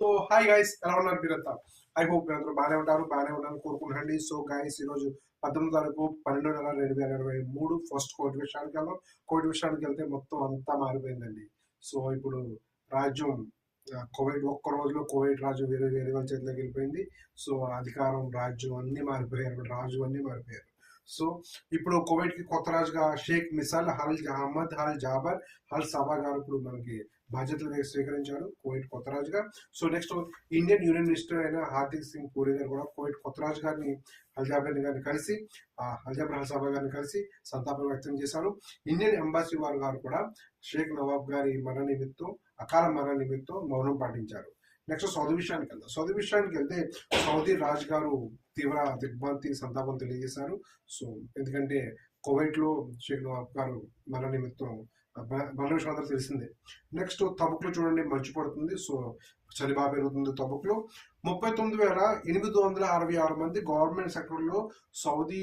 So hi guys ఎలా ఉన్నారు మీరంతా? ఐ హోప్ మీరు అందరూ బాగానే ఉంటారు బాగానే ఉంటారు కోరుకుంటున్నాండి సో గైస్ ఈరోజు పద్దెనిమిది తారీఖు పన్నెండు నెల రెండు వేల ఇరవై మూడు ఫస్ట్ కోటి విషయానికి వెళ్దాం. కోటి విషయానికి వెళ్తే మొత్తం అంతా మారిపోయిందండి. సో ఇప్పుడు రాజ్యం కోవిడ్ ఒక్క రోజులో కోవిడ్ రాజు వేరే వేరే వాళ్ళ చేతిలోకి వెళ్ళిపోయింది. సో అధికారం రాజ్యం అన్నీ మారిపోయారు రాజు అన్నీ మారిపోయారు. సో ఇప్పుడు కోవిడ్కి కొత్త రాజుగా Sheikh Mishal al Ahmad al Jaber al Sabah గారు ఇప్పుడు మనకి బాధ్యతలు స్వీకరించారు కోవిడ్ కొత్త రాజుగా. So next Indian union minister అయిన హార్దిక్ సింగ్ పూరి గారు కూడా కోవిడ్ కొత్త రాజు గారిని హల్జాబర్ గారిని కలిసి ఆ, హల్జాబర్ హల్ సభా గారిని కలిసి సంతాపం వ్యక్తం చేశారు. ఇండియన్ ఎంబాసీ వారు గారు కూడా షేక్ నవాబ్ గారి మరణ నిమిత్తం అకాల మరణ నిమిత్తం మౌనం పాటించారు. నెక్స్ట్ సౌదీ విషయానికి వెళ్దాం సౌదీ విషయానికి వెళ్తే సౌదీ రాజు గారు తీవ్ర దిగ్భ్రాంతి సంతాపం తెలియజేశారు. సో ఎందుకంటే కోవిడ్లో షేక్ నవాబ్ గారు మరణ నిమిత్తం బ- మరణ విషయం అందరూ తెలిసిందే. నెక్స్ట్ తబుక్లో చూడండి మంచు పడుతుంది సో చలి బాగా పెరుగుతుంది తబుక్లో ముప్పై తొమ్మిది వేల ఎనిమిది వందల అరవై ఆరు మంది గవర్నమెంట్ సెక్టర్లో సౌదీ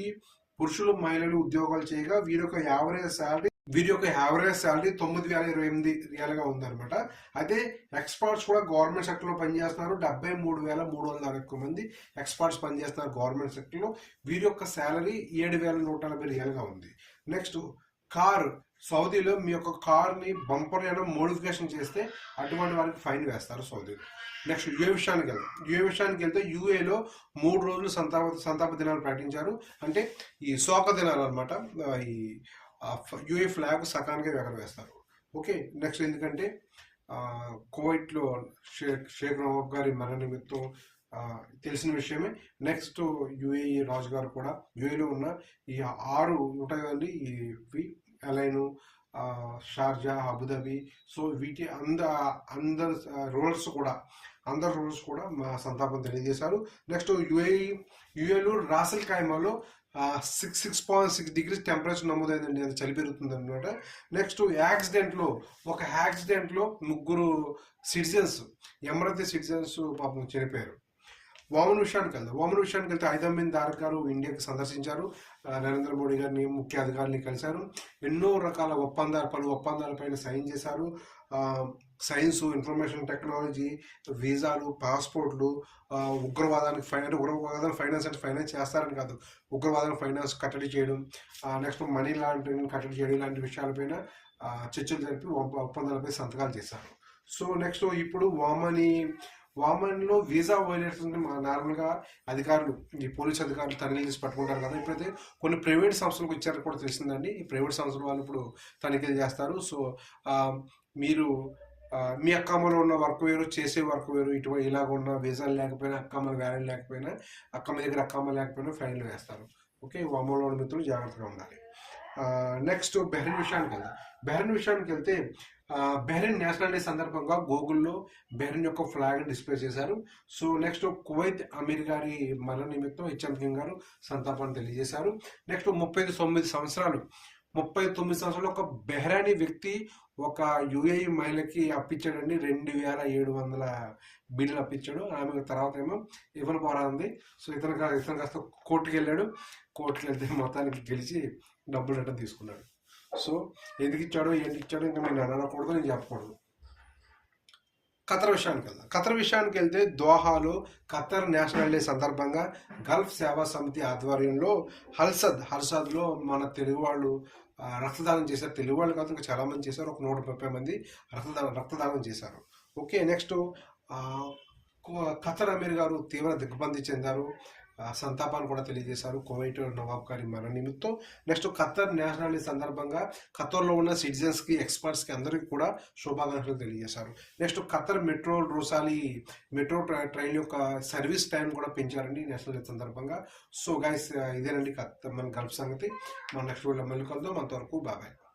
పురుషులు మహిళలు ఉద్యోగాలు చేయగా వీరొక యావరేజ్ శాలరీ వీరి యొక్క యావరేజ్ శాలరీ తొమ్మిది వేల ఇరవై ఎనిమిది రియల్గా ఉందన్నమాట. అయితే ఎక్స్పర్ట్స్ కూడా గవర్నమెంట్ సెక్టర్లో పనిచేస్తున్నారు. డెబ్బై మూడు వేల మూడు వందల ఎక్కువ మంది ఎక్స్పర్ట్స్ పనిచేస్తున్నారు గవర్నమెంట్ సెక్టర్లో వీరి యొక్క శాలరీ ఏడు వేల నూట నలభై రియల్గా ఉంది. Next car. సౌదీలో మీ యొక్క కార్ని బంపర్ అయినా మోడిఫికేషన్ చేస్తే అటువంటి వారికి ఫైన్ వేస్తారు సౌదీలో నెక్స్ట్ యుఏ విషయానికి వెళ్దాం. యుఏ విషయానికి వెళ్తే యుఏలో మూడు రోజులు సంతాప సంతాప దినాలు ప్రకటించారు. అంటే ఈ శోక దినాలు అనమాట ఈ యూఏ ఫ్లాగ్ సకానికి ఎగరవేస్తారు ఓకే నెక్స్ట్ ఎందుకంటే కోవిడ్లో షేక్ షేక్ నవాబ్ గారి మరణ నిమిత్తం తెలిసిన విషయమే. నెక్స్ట్ యుఏఈ రాజు గారు కూడా యుఏలో ఉన్న ఈ ఆరు ఉంటాయి కదండి ఈ అలైను షార్జా అబుదాబి. సో వీటి అంద అందరు రూలర్స్ కూడా అందరు రూలర్స్ కూడా మా సంతాపం తెలియజేశారు. నెక్స్ట్ యుఏఈ యుఏలో రాసల్ ఖైమాలో six six point six degrees temperature నమోదైందండి. అది చలి పెరుగుతుంది అనమాట నెక్స్ట్ యాక్సిడెంట్లో ఒక యాక్సిడెంట్లో ముగ్గురు సిటిజన్స్ ఎమరతి సిటిజన్స్ పాపం చనిపోయారు. వామన్ విషయానికి వెళ్దాం. వామన్ విషయానికి వెళ్తే ఐదమ్మిన్ దారక్ గారు ఇండియాకి సందర్శించారు. నరేంద్ర మోడీ గారిని ముఖ్య అధికారిని కలిశారు. ఎన్నో రకాల ఒప్పందాలు పలు ఒప్పందాలపైన సైన్ చేశారు. సైన్స్ ఇన్ఫర్మేషన్ టెక్నాలజీ వీసాలు పాస్పోర్ట్లు ఉగ్రవాదానికి ఫైన్ అంటే ఫైనాన్స్ అంటే ఫైనాన్స్ చేస్తారని కాదు. ఉగ్రవాదాన్ని ఫైనాన్స్ కట్టడి చేయడం నెక్స్ట్ మనీ లాంటి కట్టడి చేయడం ఇలాంటి విషయాలపైన చర్చలు జరిపి ఒప్పందాలపై సంతకాలు చేశారు. సో నెక్స్ట్ ఇప్పుడు వామని వామన్లో వీసా వైలేషన్ అంటే మా నార్మల్గా అధికారులు ఈ పోలీస్ అధికారులు తనిఖీ చేసి పట్టుకుంటారు కదా. ఇప్పుడైతే కొన్ని ప్రైవేట్ సంస్థలకు ఇచ్చారని కూడా తెలిసిందండి. ఈ ప్రైవేట్ సంస్థల వాళ్ళు ఇప్పుడు తనిఖీలు చేస్తారు. సో మీరు మీ అక్కమ్మలో ఉన్న వర్క్ వేరు చేసే వర్క్ వేరు ఇటువంటి ఇలాగ ఉన్న వీసాలు లేకపోయినా అక్కమ్మలు వ్యాలీ లేకపోయినా అక్కమ్మ దగ్గర అక్కమ్మ లేకపోయినా ఫైన్లు వేస్తారు. ఓకే? వామలో ఉన్న మిత్రులు జాగ్రత్తగా ఉండాలి. నెక్స్ట్ బెహ్రెన్ విషయానికి వెళ్దాం. బెహ్రెన్ విషయానికి వెళ్తే బెహ్రెన్ నేషనల్ డే సందర్భంగా గూగుల్లో బెహ్రెన్ యొక్క ఫ్లాగ్ డిస్ప్లే చేశారు. సో నెక్స్ట్ కువైత్ అమీర్ గారి మరణ నిమిత్తం హెచ్ఎం కింగ్ గారు సంతాపాన్ని తెలియజేశారు. నెక్స్ట్ ముప్పై తొమ్మిది సంవత్సరాలు ముప్పై తొమ్మిది సంవత్సరాలు ఒక బెహ్రాని వ్యక్తి ఒక యుఏఈ మహిళకి అప్పించాడండి. రెండు వేల ఏడు వందల బిల్లులు అప్పించాడు. ఆమె తర్వాత ఏమో ఇవ్వని పోరాంది సో ఇతను ఇతను కాస్త కోర్టుకి వెళ్ళాడు కోర్టుకి వెళ్తే మొత్తానికి గెలిచి డబ్బులు అంటే తీసుకున్నాడు. సో ఎందుకు ఇచ్చాడో ఏంటి ఇచ్చాడో ఇంకా నేను అనకూడదు నేను చెప్పకూడదు. ఖతర్ విషయానికి వెళ్దాం. ఖతర్ విషయానికి వెళ్తే దోహాలో ఖతర్ నేషనల్ డే సందర్భంగా గల్ఫ్ సేవా సమితి ఆధ్వర్యంలో హల్సద్ హల్సద్లో మన తెలుగు వాళ్ళు రక్తదానం చేశారు. తెలుగు వాళ్ళు కాదు ఇంకా చాలా మంది చేశారు. ఒక నూట ముప్పై మంది రక్తదానం రక్తదానం చేశారు. ఓకే నెక్స్ట్ ఖతర్ అమీర్ గారు తీవ్ర దిగ్బంధి చెందారు. సంతాపాన్ని కూడా తెలియజేశారు. కువైట్ నవాబ్ గారి మరణ నిమిత్తం. నెక్స్ట్ ఖతర్ నేషనల్ డే సందర్భంగా ఖతర్లో ఉన్న సిటిజన్స్కి ఎక్స్పర్ట్స్కి అందరికీ కూడా శుభాకాంక్షలు తెలియజేశారు. నెక్స్ట్ ఖతర్ మెట్రో రోసాలి మెట్రో ట్రై- ట్రైన్ యొక్క సర్వీస్ టైం కూడా పెంచారండి నేషనల్ డే సందర్భంగా. సో గైస్ ఇదేనండి ఖత్తర్ మన గల్ఫ్ సంగతి. మన నెక్స్ట్ వీడియో మళ్ళీ కలుద్దాం. అంతవరకు బాబాయ్